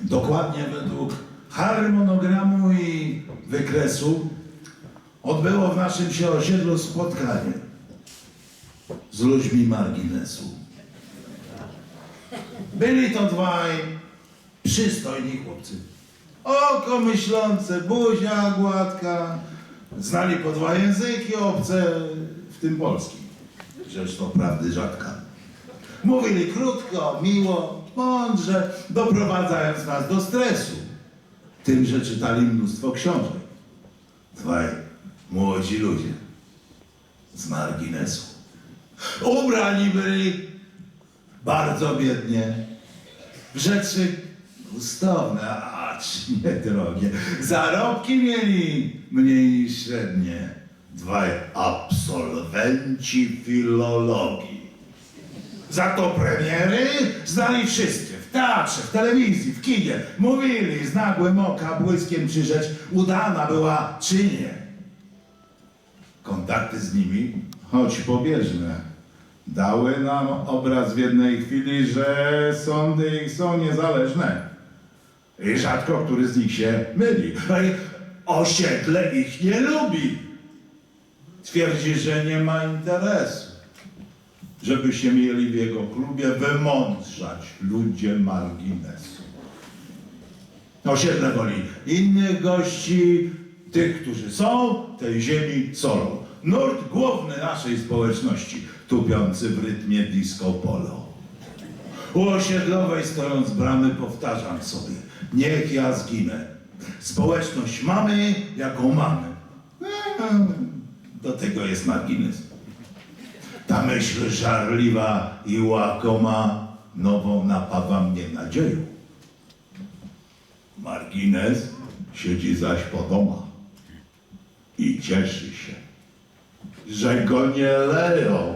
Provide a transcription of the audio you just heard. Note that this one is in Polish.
Dokładnie według harmonogramu i wykresu odbyło w naszym się osiedlu spotkanie z ludźmi marginesu. Byli to dwaj przystojni chłopcy. Oko myślące, buzia gładka. Znali po dwa języki obce, w tym polski. Rzecz to prawdy rzadka. Mówili krótko, miło, mądrze, doprowadzając nas do stresu. Tym, że czytali mnóstwo książek. Dwaj młodzi ludzie z marginesu. Ubrani byli bardzo biednie. W rzeczy gustowne, acz nie drogie. Zarobki mieli mniej niż średnie. Dwaj absolwenci filologii. Za to premiery znali wszyscy. W teatrze, w telewizji, w kinie. Mówili z nagłym oka, błyskiem czy rzecz udana była, czy nie. Kontakty z nimi, choć pobieżne, dały nam obraz w jednej chwili, że sądy ich są niezależne. I rzadko który z nich się myli. No osiedle ich nie lubi. Twierdzi, że nie ma interesu, żeby się mieli w jego klubie wymądrzać ludzie marginesu. Osiedle woli innych gości, tych, którzy są tej ziemi solą. Nurt główny naszej społeczności, tupiący w rytmie disco polo. U osiedlowej stojąc bramy powtarzam sobie, niech ja zginę. Społeczność mamy, jaką mamy. Eee, Do tego jest margines. Ta myśl żarliwa i łakoma nową napawa mnie nadzieją. Margines siedzi zaś po domach i cieszy się, że go nie leją.